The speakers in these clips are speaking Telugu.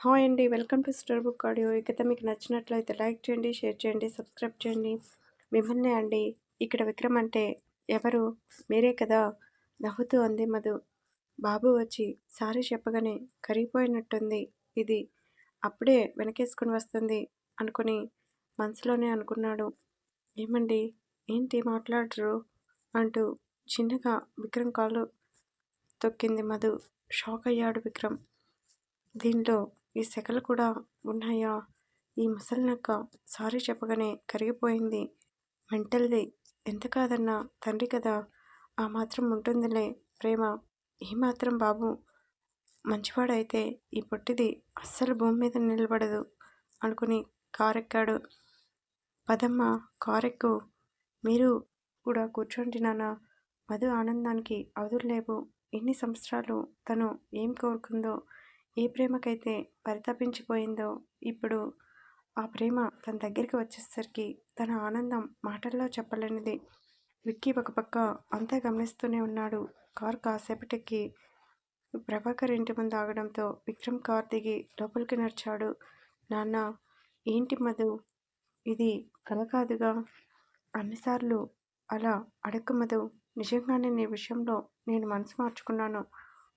హాయ్ అండి. Welcome to store book audio. ఈ మీకు నచ్చినట్లయితే లైక్ చేయండి షేర్ చేయండి సబ్స్క్రైబ్ చేయండి. మిమ్మల్నే అండి ఇక్కడ విక్రమ్ అంటే ఎవరు? మీరే కదా? నవ్వుతూ అంది మధు. బాబు వచ్చి సారీ చెప్పగానే కరిగిపోయినట్టుంది ఇది. అప్పుడే వెనకేసుకుని వస్తుంది అనుకుని మనసులోనే అనుకున్నాడు. ఏమండి? ఏంటి మాట్లాడరు? అంటూ చిన్నగా విక్రమ్ కాళ్ళు తొక్కింది మధు. షాక్ అయ్యాడు విక్రమ్. దీంట్లో ఈ సెకలు కూడా ఉన్నాయా? ఈ ముసలినక్క సారీ చెప్పగానే కరిగిపోయింది. మెంటల్ది ఎంత కాదన్నా తండ్రి కదా. ఆ మాత్రం ఉంటుందిలే ప్రేమ. ఏమాత్రం బాబు మంచివాడైతే ఈ పొట్టిది అస్సలు భూమి మీద నిలబడదు అనుకుని కారెక్కాడు. పదమ్మ కారెక్కు. మీరు కూడా కూర్చోండి నాన్న. మధు ఆనందానికి అవధులు ఎన్ని సంవత్సరాలు తను ఏం కోరుకుందో ఏ ప్రేమకైతే పరితపించిపోయిందో ఇప్పుడు ఆ ప్రేమ తన దగ్గరికి వచ్చేసరికి తన ఆనందం మాటల్లో చెప్పలేనిది. విక్కీ ఒక పక్క అంతా గమనిస్తూనే ఉన్నాడు. కార్ కాసేపటికి ప్రభాకర్ ఇంటి ముందు ఆగడంతో విక్రమ్ కార్ దిగి లోపలికి నడిచాడు. నాన్న ఏంటి మధు? ఇది కల కాదుగా? అన్నిసార్లు అలా అడక్కు మధు. నిజంగానే నీ విషయంలో నేను మనసు మార్చుకున్నాను.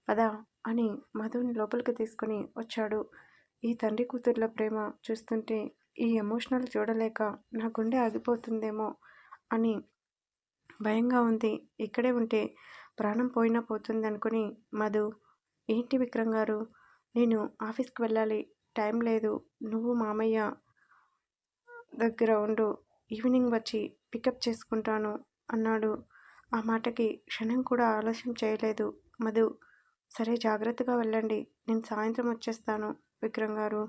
పదా అని మధుని లోపలికి తీసుకుని వచ్చాడు. ఈ తండ్రి కూతుర్ల ప్రేమ చూస్తుంటే ఈ ఎమోషనల్ చూడలేక నా గుండె ఆగిపోతుందేమో అని భయంగా ఉంది. ఇక్కడే ఉంటే ప్రాణం పోయినా పోతుంది అనుకుని మధు ఏంటి విక్రమ్ గారు? నేను ఆఫీస్కి వెళ్ళాలి. టైం లేదు. నువ్వు మామయ్య దగ్గర ఉండు. ఈవినింగ్ వచ్చి పికప్ చేసుకుంటాను అన్నాడు. ఆ మాటకి క్షణం కూడా ఆలస్యం చేయలేదు మధు. సరే జాగ్రత్తగా వెళ్ళండి. నేను సాయంత్రం వచ్చేస్తాను విక్రమ్ గారు.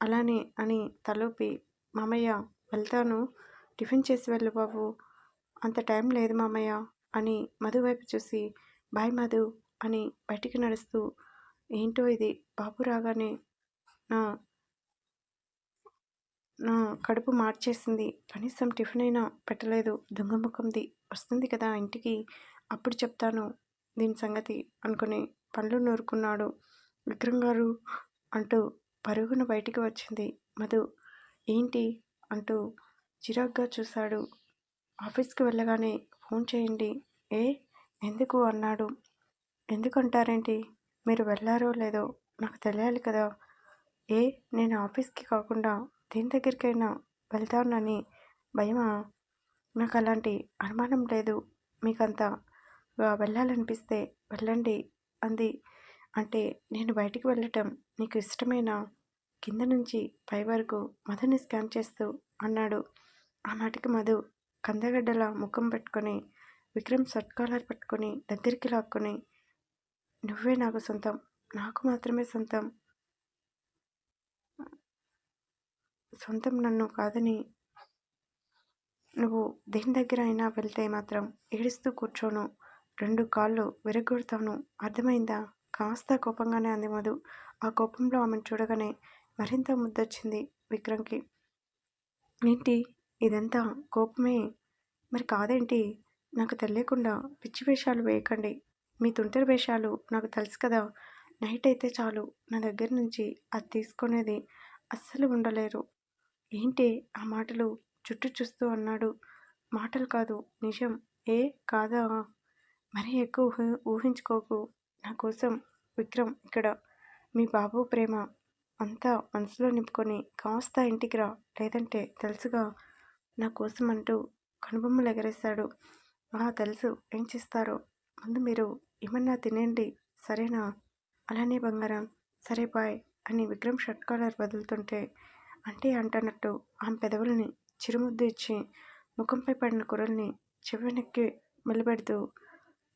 అలానే అని తలూపి మామయ్య వెళ్తాను. టిఫిన్ చేసి వెళ్ళు బాబు. అంత టైం లేదు మామయ్య అని మధు వైపు చూసి బాయ్ మధు అని బయటికి నడుస్తూ ఏంటో ఇది? బాబు రాగానే నా నా కడుపు మార్చేసింది. కనీసం టిఫిన్ అయినా పెట్టలేదు దొంగముఖంది వస్తుంది కదా ఇంటికి. అప్పుడు చెప్తాను. దీని సంగతి అనుకుని పండ్లు నూరుకున్నాడు. విక్రమ్ గారు అంటూ పరుగున బయటికి వచ్చింది. మధు ఏంటి అంటూ చిరాగ్గా చూశాడు. ఆఫీస్కి వెళ్ళగానే ఫోన్ చేయండి. ఏ? ఎందుకు? అన్నాడు. ఎందుకంటారేంటి? మీరు వెళ్ళారో లేదో నాకు తెలియాలి కదా. ఏ? నేను ఆఫీస్కి కాకుండా దేని దగ్గరికైనా వెళ్తానని భయమా? నాకు అలాంటి అనుమానం లేదు. మీకంతా వెళ్ళాలనిపిస్తే వెళ్ళండి అంది. అంటే నేను బయటికి వెళ్ళటం నీకు ఇష్టమేనా? కింద నుంచి పై వరకు మధుని స్కాన్ చేస్తూ అన్నాడు. ఆ మాటకి మధు కందగడ్డల ముఖం పెట్టుకొని విక్రమ్ షర్ట్ కాలర్ పట్టుకొని దగ్గరికి లాక్కొని నువ్వే నాకు సొంతం. నాకు మాత్రమే సొంతం. సొంతం నన్ను కాదని నువ్వు దేని దగ్గర అయినా వెళ్తే మాత్రం ఏడుస్తూ కూర్చోను. రెండు కాళ్ళు విరగొడతాను. అర్థమైందా? కాస్త కోపంగానే అంది మధు. ఆ కోపంలో ఆమెను చూడగానే మరింత ముద్దొచ్చింది విక్రమ్కి ఏంటి? ఇదంతా కోపమే? మరి కాదేంటి? నాకు తెలియకుండా పిచ్చి వేషాలు వేయకండి. మీ తుంటరి వేషాలు నాకు తెలుసు కదా. నైట్ అయితే చాలు. నా దగ్గర నుంచి అది తీసుకునేది అస్సలు ఉండలేరు. ఏంటి ఆ మాటలు? చుట్టూ చూస్తూ అన్నాడు. మాటలు కాదు నిజం. ఏ? కాదా? మరీ ఎక్కువ ఊహించుకోకు. నా కోసం విక్రమ్ ఇక్కడ. మీ బాబు ప్రేమ అంతా మనసులో నింపుకొని కాస్త ఇంటికి రా. లేదంటే తెలుసుగా. నా కోసం అంటూ కనుబొమ్మలు ఎగరేశాడు ఆ తెలుసు ఏం చేస్తారో. ముందు మీరు ఏమన్నా తినేయండి సరేనా? అలానే బంగారం. సరే బాయ్ అని విక్రమ్ షర్ట్ కాలర్ వదులుతుంటే అంటే అంటున్నట్టు ఆమె పెదవుల్ని చిరుముద్దు ఇచ్చి ముఖంపై పడిన కురల్ని చెవినెక్కి మెలిపెడుతూ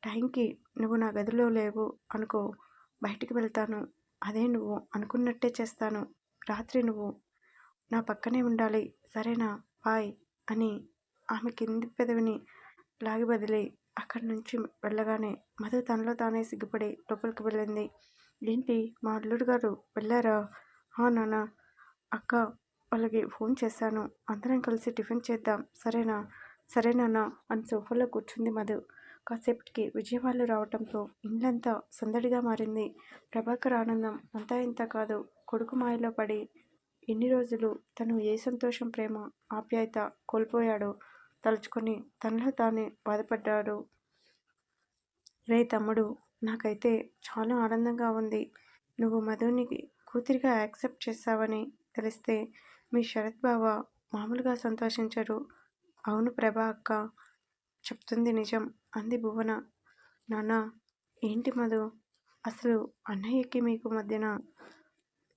టైంకి నువ్వు నా గదిలో లేవు అనుకో బయటికి వెళ్తాను. అదే నువ్వు అనుకున్నట్టే చేస్తాను. రాత్రి నువ్వు నా పక్కనే ఉండాలి. సరేనా? బాయ్ అని ఆమె కింది పెదవిని లాగి బదిలి అక్కడి నుంచి వెళ్ళగానే మధు తనలో తానే సిగ్గుపడి లోపలికి వెళ్ళింది. ఏంటి? మా అల్లుడు గారు వెళ్ళారా? నాన్న. అక్క వాళ్ళకి ఫోన్ చేశాను. అందరం కలిసి టిఫిన్ చేద్దాం. సరేనా? సరేనా అని సోఫాలో కూర్చుంది మధు. కాసేపటికి విజయవాడలు రావటంతో ఇల్లంతా సందడిగా మారింది. ప్రభాకర్ ఆనందం అంతా ఇంత కాదు. కొడుకు మాయలో పడి ఎన్ని రోజులు తను ఏ సంతోషం ప్రేమ ఆప్యాయత కోల్పోయాడో తలుచుకొని తనలో తానే బాధపడ్డాడు. రే తమ్ముడు నాకైతే చాలా ఆనందంగా ఉంది. నువ్వు మధుని కూతురిగా యాక్సెప్ట్ చేస్తావని తెలిస్తే మీ శరత్ బావ మామూలుగా సంతోషించరు. అవును ప్రభా అక్క చెప్తుంది నిజం. అంది భువన. నాన్న ఏంటి మధు? అసలు అన్నయ్యకి మీకు మధ్యన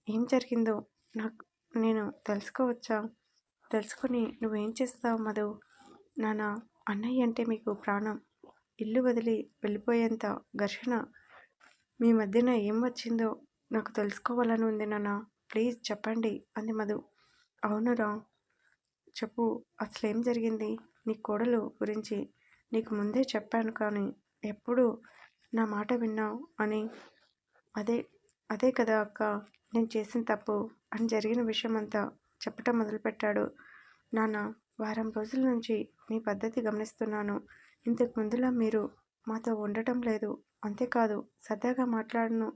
ఏం జరిగిందో నాకు నేను తెలుసుకోవచ్చా? తెలుసుకొని నువ్వేం చేస్తావు మధు? నాన్న అన్నయ్య అంటే మీకు ప్రాణం. ఇల్లు వదిలి వెళ్ళిపోయేంత ఘర్షణ మీ మధ్యన ఏం వచ్చిందో నాకు తెలుసుకోవాలని ఉంది నాన్న. ప్లీజ్ చెప్పండి అంది మధు. అవునురా. చెప్పు అసలేం జరిగింది? నీ కోడలు గురించి నీకు ముందే చెప్పాను కానీ ఎప్పుడు నా మాట విన్నావు అని అదే అదే కదా అక్క. నేను చేసిన తప్పు అని జరిగిన విషయం అంతా చెప్పటం మొదలుపెట్టాడు. నాన్న వారం రోజుల నుంచి మీ పద్ధతి గమనిస్తున్నాను. ఇంతకు ముందులా మీరు మాతో ఉండటం లేదు. అంతేకాదు సరదాగా మాట్లాడను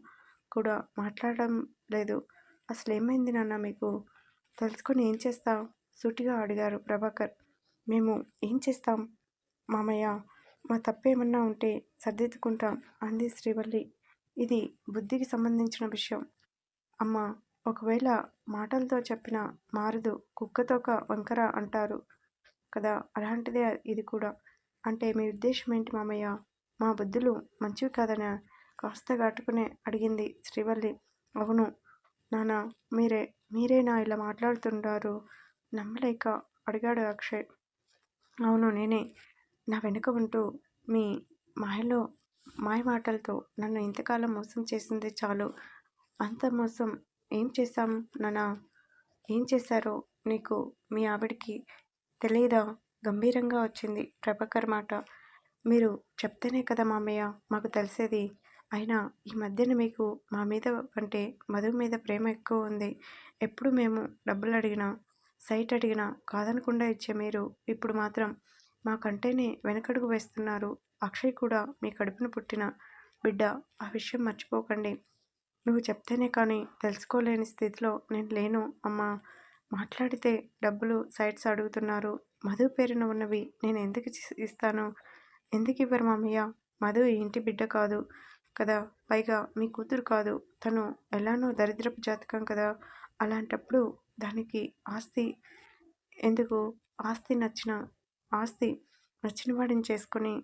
కూడా మాట్లాడడం లేదు. అసలు ఏమైంది నాన్న మీకు? తెలుసుకొని ఏం చేస్తావు? సూటిగా అడిగారు ప్రభాకర్. మేము ఏం చేస్తాం? మామయ్య మా తప్పేమన్నా ఉంటే సర్దిద్దుకుంటాం అంది శ్రీవల్లి. ఇది బుద్ధికి సంబంధించిన విషయం. అమ్మ ఒకవేళ మాటలతో చెప్పిన మారదు కుక్కతోక వంకర అంటారు కదా అలాంటిదే ఇది కూడా. అంటే మీ ఉద్దేశం ఏంటి మామయ్య? మా బుద్ధులు మంచివి కాదనా? కాస్త ఘాటుకునే అడిగింది శ్రీవల్లి. అవును నానా మీరే మీరేనా ఇలా మాట్లాడుతుంటారు నమ్మలేక అడిగాడు అక్షయ్. అవును నేనే. నా వెనుక ఉంటూ మీ మాయలో మాయ మాటలతో నన్ను ఇంతకాలం మోసం చేసింది చాలు. అంత మోసం ఏం చేశాం నానా ఏం చేశారో నీకు మీ ఆవిడికి తెలియదా? గంభీరంగా వచ్చింది ప్రభాకర్ మాట. మీరు చెప్తేనే కదా మామయ్య మాకు తెలిసేది. అయినా ఈ మధ్యన మీకు మా మీద కంటే మధు మీద ప్రేమ ఎక్కువ ఉంది. ఎప్పుడు మేము డబ్బులు అడిగినా సైట్ అడిగినా కాదనకుండా ఇచ్చే మీరు ఇప్పుడు మాత్రం మాకంటేనే వెనకడుగు వేస్తున్నారు. అక్షయ్ కూడా మీ కడుపున పుట్టిన బిడ్డ. ఆ విషయం మర్చిపోకండి. నువ్వు చెప్తేనే కానీ తెలుసుకోలేని స్థితిలో నేను లేను. అమ్మా మాట్లాడితే డబ్బులు సైట్స్ అడుగుతున్నారు. మధు పేరున ఉన్నవి నేను ఎందుకు ఇస్తాను? ఎందుకు ఇవ్వరు మామయ్య? మధు ఇంటి బిడ్డ కాదు కదా? పైగా మీ కూతురు కాదు. తను ఎలానో దరిద్రపు జాతకం కదా? అలాంటప్పుడు దానికి ఆస్తి ఎందుకు? ఆస్తి నచ్చిన ఆస్తి నచ్చిన వాడిని చేసుకుని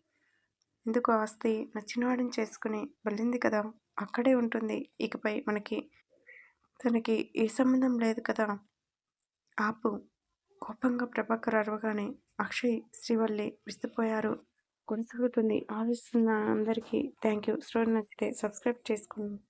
ఎందుకు ఆస్తి నచ్చిన వాడిని చేసుకుని వెళ్ళింది కదా? అక్కడే ఉంటుంది. ఇకపై మనకి తనకి ఏ సంబంధం లేదు కదా? ఆపు. కోపంగా ప్రభాకర్ అరవగానే అక్షయ్ శ్రీవల్లి విస్తుపోయారు కొనసాగుతుంది. ఆలోచిస్తున్న అందరికీ. థ్యాంక్ యూ స్టోరీ నచ్చితే సబ్స్క్రైబ్ చేసుకోండి.